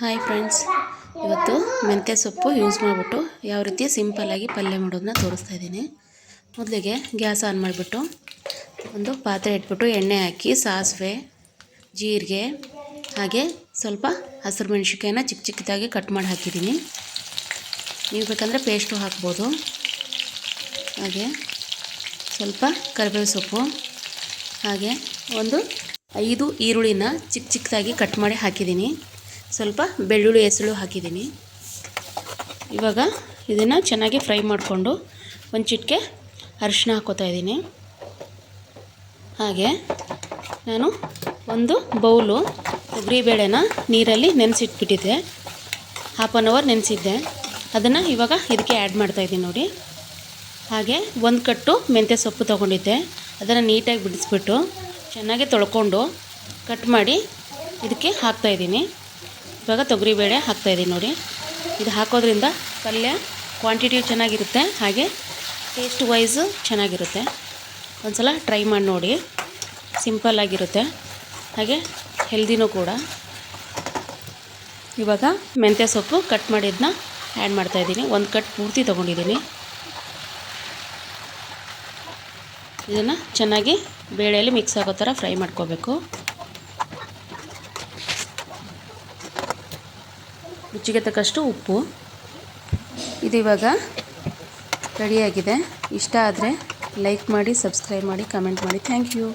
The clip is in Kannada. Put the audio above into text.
ಹಾಯ್ ಫ್ರೆಂಡ್ಸ್ ಇವತ್ತು ಮೆಂತ್ಯ ಸೊಪ್ಪು ಯೂಸ್ ಮಾಡಿಬಿಟ್ಟು ಯಾವ ರೀತಿ ಸಿಂಪಲ್ಲಾಗಿ ಪಲ್ಯ ಮಾಡೋದನ್ನ ತೋರಿಸ್ತಾ ಇದ್ದೀನಿ. ಮೊದಲಿಗೆ ಗ್ಯಾಸ್ ಆನ್ ಮಾಡಿಬಿಟ್ಟು ಒಂದು ಪಾತ್ರೆ ಇಟ್ಬಿಟ್ಟು ಎಣ್ಣೆ ಹಾಕಿ, ಸಾಸಿವೆ, ಜೀರಿಗೆ, ಹಾಗೆ ಸ್ವಲ್ಪ ಹಸಿರು ಮೆಣಸಿನ್ಕಾಯಿನ ಚಿಕ್ಕ ಚಿಕ್ಕದಾಗಿ ಕಟ್ ಮಾಡಿ ಹಾಕಿದ್ದೀನಿ. ನೀವು ಬೇಕಂದರೆ ಪೇಸ್ಟು ಹಾಕ್ಬೋದು. ಹಾಗೆ ಸ್ವಲ್ಪ ಕರಿಬೇವು ಸೊಪ್ಪು, ಹಾಗೆ ಒಂದು ಐದು ಈರುಳ್ಳಿನ ಚಿಕ್ಕ ಚಿಕ್ಕದಾಗಿ ಕಟ್ ಮಾಡಿ ಹಾಕಿದ್ದೀನಿ. ಸ್ವಲ್ಪ ಬೆಳ್ಳುಳ್ಳಿ ಹೆಸಳು ಹಾಕಿದ್ದೀನಿ. ಇವಾಗ ಇದನ್ನು ಚೆನ್ನಾಗಿ ಫ್ರೈ ಮಾಡಿಕೊಂಡು ಒಂದು ಚಿಟಿಕೆ ಅರಿಶಿನ ಹಾಕೋತಾ ಇದ್ದೀನಿ. ಹಾಗೆ ನಾನು ಒಂದು ಬೌಲು ತೊಗರಿಬೇಳೆನ ನೀರಲ್ಲಿ ನೆನೆಸಿಟ್ಬಿಟ್ಟಿದ್ದೆ. ಹಾಫ್ ಆನ್ ಅವರ್ ನೆನೆಸಿದ್ದೆ. ಅದನ್ನು ಇವಾಗ ಇದಕ್ಕೆ ಆ್ಯಡ್ ಮಾಡ್ತಾಯಿದ್ದೀನಿ ನೋಡಿ. ಹಾಗೆ ಒಂದು ಕಟ್ಟು ಮೆಂತ್ಯ ಸೊಪ್ಪು ತೊಗೊಂಡಿದ್ದೆ. ಅದನ್ನು ನೀಟಾಗಿ ಬಿಡಿಸ್ಬಿಟ್ಟು ಚೆನ್ನಾಗಿ ತೊಳ್ಕೊಂಡು ಕಟ್ ಮಾಡಿ ಇದಕ್ಕೆ ಹಾಕ್ತಾಯಿದ್ದೀನಿ ಇವಾಗ ತೊಗರಿಬೇಳೆ ಹಾಕ್ತಾಯಿದ್ದೀನಿ ನೋಡಿ. ಇದು ಹಾಕೋದ್ರಿಂದ ಪಲ್ಯ ಕ್ವಾಂಟಿಟಿ ಚೆನ್ನಾಗಿರುತ್ತೆ, ಹಾಗೆ ಟೇಸ್ಟ್ ವೈಸು ಚೆನ್ನಾಗಿರುತ್ತೆ. ಒಂದು ಸಲ ಟ್ರೈ ಮಾಡಿ ನೋಡಿ. ಸಿಂಪಲ್ಲಾಗಿರುತ್ತೆ ಹಾಗೆ ಹೆಲ್ದಿನೂ ಕೂಡ. ಇವಾಗ ಮೆಂತ್ಯ ಸೊಪ್ಪು ಕಟ್ ಮಾಡಿದ್ದನ್ನ ಆ್ಯಡ್ ಮಾಡ್ತಾಯಿದ್ದೀನಿ ಒಂದು ಕಟ್ ಪೂರ್ತಿ ತೊಗೊಂಡಿದ್ದೀನಿ. ಇದನ್ನು ಚೆನ್ನಾಗಿ ಬೇಳೆಯಲ್ಲಿ ಮಿಕ್ಸ್ ಆಗೋ ಥರ ಫ್ರೈ ಮಾಡ್ಕೋಬೇಕು. ರುಚಿಗೆ ತಕ್ಕಷ್ಟು ಉಪ್ಪು. ಇದು ರೆಡಿಯಾಗಿದೆ. ಇಷ್ಟ ಆದರೆ ಲೈಕ್ ಮಾಡಿ, ಸಬ್ಸ್ಕ್ರೈಬ್ ಮಾಡಿ, ಕಮೆಂಟ್ ಮಾಡಿ. Thank you.